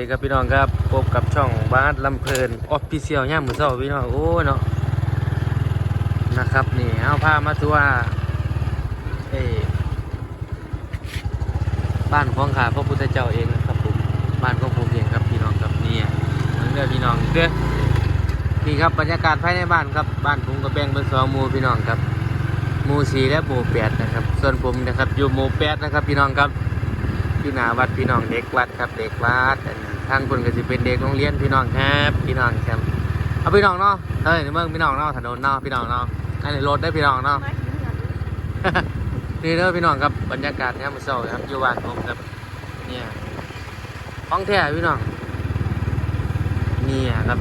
สวัสดีครับพี่น้องครับพบกับช่องบ้านลำเพลินออฟฟิเชียลย่ามมือเช้าพี่น้องโอ้เนาะนะครับนี่เอาพามาทัวร์เอบ้านของข้าพระพุทธเจ้าเองนะครับผมบ้านของผมเองครับพี่น้องครับนี่เหมือนเดิมพี่น้องเด้อนี่ครับบรรยากาศภายในบ้านครับบ้านผมก็แบ่งเป็นสองหมู่พี่น้องครับหมู่สี่และหมู่แปดนะครับ ส่วนผมนะครับอยู่หมู่แปดนะครับ พี่น้องครับอยู่หน้าวัดพี่น้องเด็กวัดครับเด็กวัดนนั้น ทางคนก็จะเป็นเด็กโรงเรียนพี่น้องครับพี่น้องครับเอาพี่น้องเนาะเฮ้ยในเมืองพี่น้องเนาะถนนเนาะพี่น้องเนาะอันนี้รถได้พี่น้องเนาะนี่เด้อพี่น้องครับบรรยากาศเนี่ยมันเศร้าครับอยู่บ้านผมครับเนี่ยห้องแท้พี่น้องเนี่ยครับ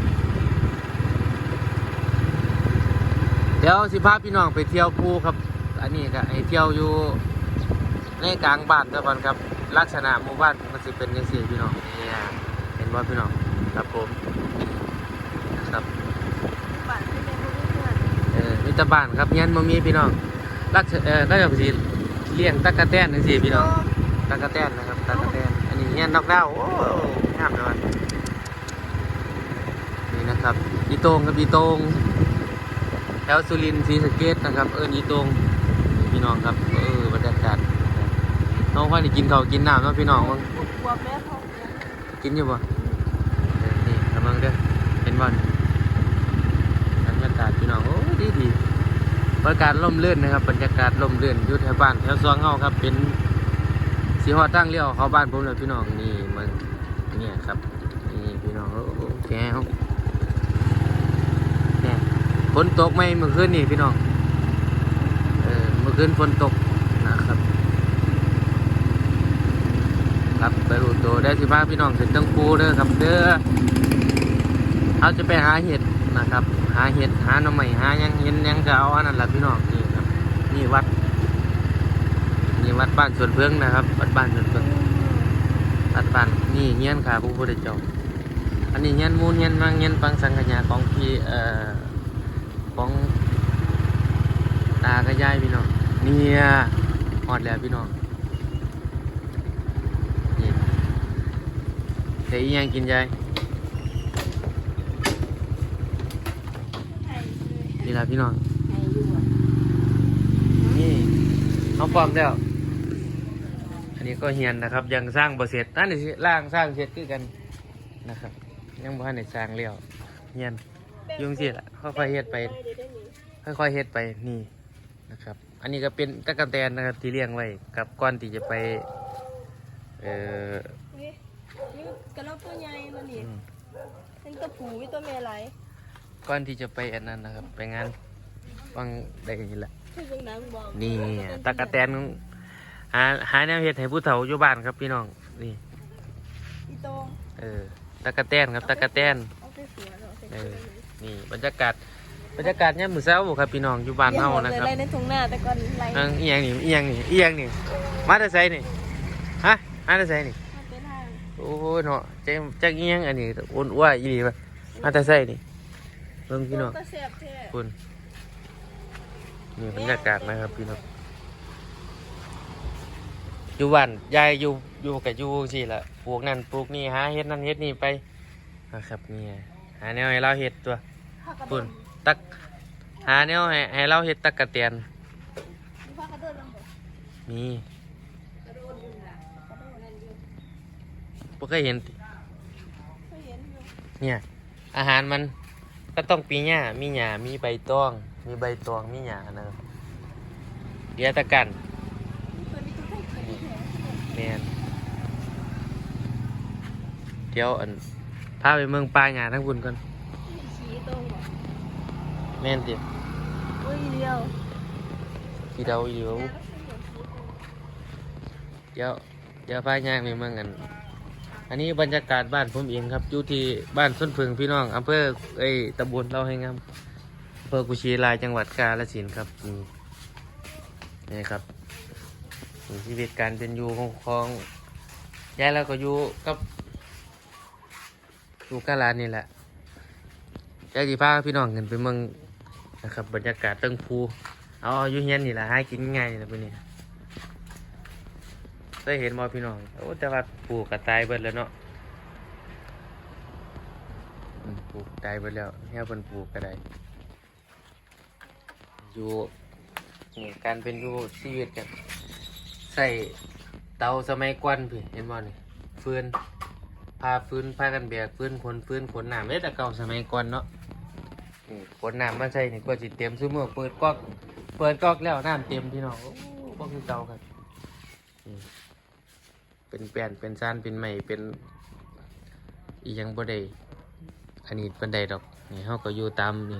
เดี๋ยวสิพาพี่น้องไปเที่ยวภูครับ อันนี้ก็ให้เที่ยวอยู่ในกลางบ้านซะก่อนครับ ลักษณะหมู่บ้านมันสิเป็นยังสี่พี่น้องเนี่ย ว่าพี่น้องครับผมนะครับเออมิตรบ้านครับเงี้ยมันมีพี่น้องลักษณะเออก็จะสิเลี้ยงตะกะแตนจังสี่พี่น้องตะกะแตนนะครับตะกะแตนอันนี้เงี้ยนอกดาวโอ้งามเลยนี่นะครับอีโตงครับอีโตงแถวสุรินทร์ศรีสะเกษนะครับ เอออีโตงนี่พี่น้องครับเออบรรยากาศน้องพ่อนี่กินข้าวกินน้ำเนาะพี่น้องมั้งกลัวแม่ท้องเสียกินอยู่บ่เอังเด้อเห็นบ่นบรรยากาศพี่น้องโอ้ดีดีบรรยากาศร่มรื่นนะครับบรรยากาศร่มรื่นอยู่แถวบ้านแถวซองเฮาครับ เป็นสีหอตั้งเลี้ยวเขาบ้านผมเลยพี่น้องนี่มันเนี่ยครับนี่พี่น้องโอ้แก้วเนี่ยฝนตกไหมเมื่อคืนนี่พี่น้องเออเมื่อคืนฝนตกนะครับครับไปรูตัวได้สิพาพี่น้องถึงตั้งปูเด้อครับเด้อ เอาจะไปหาเห็ดนะครับ หาเห็ดหาหน่อไม้หายังเห็นยังก็เอาอันนั้นแหละพี่น้องนี่ครับนี่วัดนี่วัดบ้านสวนเพิงนะครับ วัดบ้านสวนเพิงวัดบ้านนี่เงี้ยนขาพระพุทธเจ้าอันนี้เงี้ยนมูลเงี้ยนมังเงี้ยนปังสังขยาของพี่เอ่อของตากับยายพี่น้องเนี่ยหอดแล้วพี่น้องนี่เดี๋ยวยังกินยาย นี่ละพี่น้องนี่เขาพร้อมแล้ว อันนี้ก็เฮียนนะครับ ยังสร้างบ่เสร็จนั่นนี่สิร่างสร้างเสร็จคือกันนะครับ ยังบ่ทันได้สร้างแล้วเฮียนอยุ่จั่งสิละค่อยๆเฮ็ดไปค่อยๆเฮ็ดไปนี่นะครับ อันนี้ก็เป็นตะกั่นแตนนะครับที่เลี้ยงไว้กับก้อนที่จะไป เอ่อนี่นี่กระรอกตัวใหญ่ตัวนี้อืม เป็นตัวผูมีตัวแม่ไหลาย ก่อนที่จะไปอันนั้นนะครับ ไปงานฟังได้นี่แหละคือเบิ่งหนังบอกนี่ตะกะแตนหาหาแนวเห็ดให้ผู้เฒ่าอยู่บ้านครับพี่น้องนี่อีโตงเออตะกะแตนครับตะกะแตนเอาไปสวนเหรอเออนี่บรรยากาศบรรยากาศเนี่ยามมือเช้าครับพี่น้องอยู่บ้านเฮานะครับไรในทุ่งนาแต่ก่อนไรเอิงเอียงนี่เอียงนี่เอียงนี่มาแต่ไสนี่ฮะมาแต่ไสนี่มันเป็นทางโอ้ยเนาะจักจักเอียงอันนี้อ้วนอ้วนอีหลีป่ะมาแต่ไสนี่ เบิ่งพี่น้องก็แซ่บแท้คุณนี่บรรยากาศนะครับพี่น้องอยู่บ้านยายอยู่อยู่กับอยู่สิละปลูกนั่นปลูกนี่หาเฮ็ดนั่นเฮ็ดนี่ไปนะครับนี่หาแนวให้เราเฮ็ดตัวผ้ากระโดคุณดตักหาแนวให้ให้เราเฮ็ดตักกะเตียนมีผ้ากระโดดลงบ่มีกระโดดอยู่น่ะกระโดดนั่นอยู่บ่เคยเห็นติเคยเห็นอยู่เนี่ย อาหารมัน ก็ต้องปีหญ้ามีหญ้ามีใบตอง มีใบตองมีหญ้านะครับเดี๋ยวตะกันเคยมีตัวไข่ไข่แท้แมนเดี๋ยวอันพาไปเมืองปลาหยาทั้งบุญก่อนขี้โตงบ่แม่นติอุ้ยเดียวที่เดาอยู่เดี๋ยวเดี๋ยวพาย่างไปเมืองกัน อันนี้บรรยากาศบ้านผมเองครับอยู่ที่บ้านส้นพึงพี่น้องอำเภอเอ้ตำบลเราให้งามอำเภอกุชิลายจังหวัดกาฬสินธุ์ครับนี่นี่ครับชีวิตการเป็นอยู่ของของยายเราก็อยู่กับอยู่กาลานี่แหละเจ้าจีพาพี่น้องเงินไปเมืองนะครับบรรยากาศเติ้งภูเอาอยู่เฮียนนี่แหละให้กินง่ายนะพี่นี่ ยเห็นมอพี่น้อง โอ้แต่ว่าปลูกกระตายเบิดแล้วเนาะปลูกได้ไปแล้วเฮียเพิ่นปลูกก็ไดอยู่นี่การเป็นอยู่ชีวิตกันใส่เตาสมัยก่อนพี่เห็นบ่นี่ฟืนพาฟืนพากันแบกฟืนขนฟืนขนน้ำเอ้แต่เก่าสมัยก่อนเนาะขนน้ำมาใส่นี่ก็สิเต็มซุมื้อเปิดก๊อกเปิดก๊อกแล้วน้ำเต็มพี่น้องโอ้บ่คือเก่าครับนี่ เป็นแป้นเป็นซานเป็นไม้เป็นอียังบ่ได้อันนี้เป็นใดดอกนี่เฮาก็อยู่ตามนี่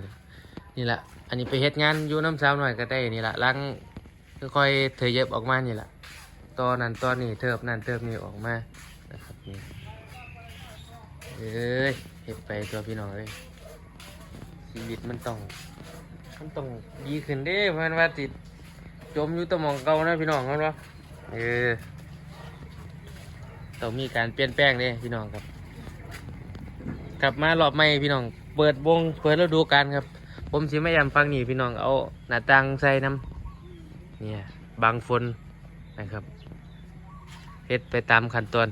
นี่แหละอันนี้ไปเฮ็ดงานอยู่น้ำสาวหน่อยก็ได้นี่แหละล้างค่อยๆเทเย็บออกมานี่แหละตอนนั้นตอนนี้เทิบนั่นเทิบนี่ออกมานะครับนี่เอ้ยเฮ็ดไปตัวพี่น้องเลยชีวิตมันต้องมันต้องดีขึ้นเด้เพราะว่าติดจมอยู่ตะมองเก่านะพี่น้องครับว่าเออ ต้องมีการเปลี่ยนแปลงเด้พี่น้องครับกลับมารอบใหม่พี่น้อง เปิดวงเปิดฤดูกาลครับ ผมสิไม่ยำฟังนี่พี่น้องเอาหน้าต่างใส่น้ำเนี่ยบางฝนนะครับเฮ็ดไปตามขั้นตอน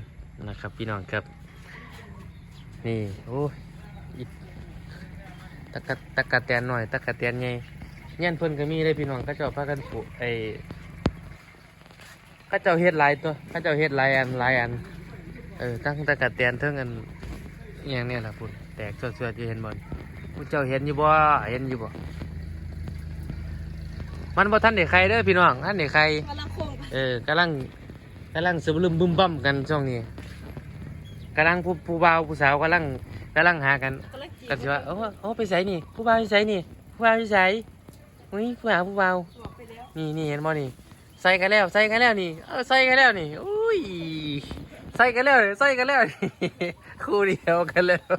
นะครับ พี่น้องครับ นี่โอ้ยตะกะตะกะแตนหน่อยตะกะแตนใหญ่เงี้ยเพิ่นก็มีเลยพี่น้องเขาเจ้าพากันปลูกไอ้เขาเจ้าเฮ็ดหลายตัวเขาเจ้าเฮ็ดหลายอันหลายอัน เออตั้งตะกะแตนเท่งอันอหย่างเนี้ยล่ะพุ่นแตกสวดๆอยู่เห็นบ่ผู้เจ้าเห็นอยู่บ่เห็นอยู่บ่มันบ่ทันได้ใครเด้อพี่น้องทันได้ใครกำลังโค้งไปเออกำลังกำลังสบลึมบึมบั่มกันช่วงนี้กำลังผู้ผู้บ่าวผู้สาวกำลังกำลังหากันกำลังจีบกันสิว่าโอ้โอ้ไปไสนี่ ผู้บ่าวไปไสนี่ผู้บ่าวไปไสอุ้ยผู้หาผู้บ่าวบอกไปแล้วนี่นี่เห็นบ่นี่ใส่กันแล้วใส่กันแล้วนี่เออใส่กันแล้วนี่อุ้ย ใส่กันแล้วใส่กันแล้วนี่คู่เดียวกันแล้ว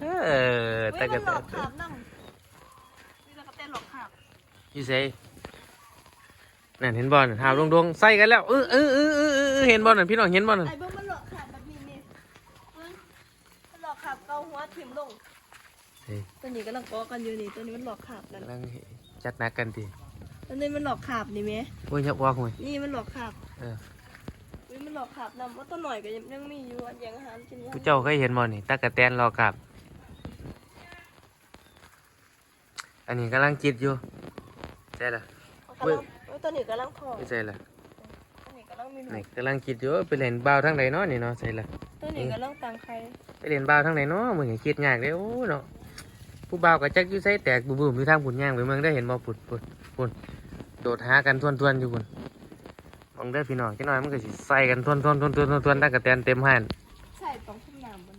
เออเฮ้แต่ยกัมันนหลอกขาบนั่งมีตะกะแตนหลอกขาบอยู่ไสนั่นเห็นบอลหาวดวงดวงๆใส่กันแล้วเออเออเออเออเออเออเห็นบอลน่ะพี่น้องเห็นบอลน่ะไอ้เบิ้งมันหลอกขาบแบบนี้นี่เบิ้งมันหลอกขาบเกาหัวถิ่มลงเฮ้ยตัวนี้กำลังก้อกันอยู่นี่ตัวนี้มันหลอกขาบนั่นกำลังจัดหนักกันทีตัวนี้มันหลอกขาบนี่ไหมโอ้ยยับว่าหวยนี่มันหลอกขาบเอออุ้ยมัน หลอกขาบนำว่าตัวหน่อยก็ยังยังมีอยู่อันยังอาหารกินยังผู้เจ้าเคยเห็นบอลนี่ตะกะแตนรอกับ อันนี้กำลังจิตอยู่ใช่ละกำลังเอ้ยตัวนี้กำลังพองไม่ใช่ละตัวนี้กำลังมีหนูนี่กำลังคิดอยู่ว่าไปเล่นบ่าวทั้งไหนเนาะนี่เนาะใช่ละตัวนี้กำลังตังใครไปเล่นบ่าวทั้งไหนเนาะมึงอย่าคิดยากเลยโอ้เนาะผู้บ่าวกับจักอยู่ใส่แตกบุ่มๆอยู่ทางผุนย่างไปเมืองได้เห็นบ่ปุดปุดปุดโดดหากันทวนๆอยู่พุ่น มองได้อพี่น้องจักหน่อยมันก็สิใส่กันทวนๆทวนๆทวนๆทวนๆตะกะแตนเต็มหันใช่ต้องขึ้นน้ำบน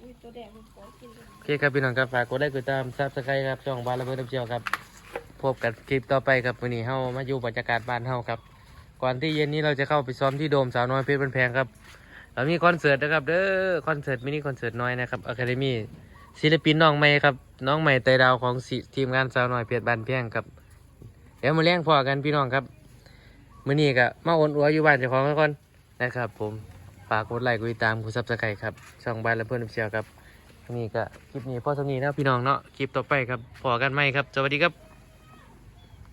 อุ้ยตัวแดงมันขอกินเลยโอเคครับพี่น้องครับฝากกดไลค์กดติดตามซับสไครต์ครับช่องบ้านระเบิดน้ำเชียวครับพบกันคลิปต่อไปครับวันนี้เฮามาอยู่บรรยากาศบ้านเฮาครับ ก่อนที่เย็นนี้เราจะเข้าไปซ้อมที่โดมสาวน้อยเพชรบันแพงครับเรามีคอนเสิร์ตนะครับเด้อคอนเสิร์ตมินิคอนเสิร์ตน้อยนะครับอะคาเดมี่ศิลปินน้องใหม่ครับน้องใหม่ไตดาวของศิทีมงานสาวน้อยเพชรบันแพงครับเดี๋ยวมาเลี้ยงพอกันพี่น้องครับมื้อนี้ก็มาโอนอัวอยู่บ้านเจ้าของกันก่อนนะครับ ผมฝากกดไลค์กดติดตามกดซับสไครต์ครับช่องบ้านระเบิดน้ำเชียวครับนี่ก็คลิปนี้พ่อสมนีนะพี่น้องเนาะคลิปต่อไปครับพอกันไหมครับสวัสดีครับ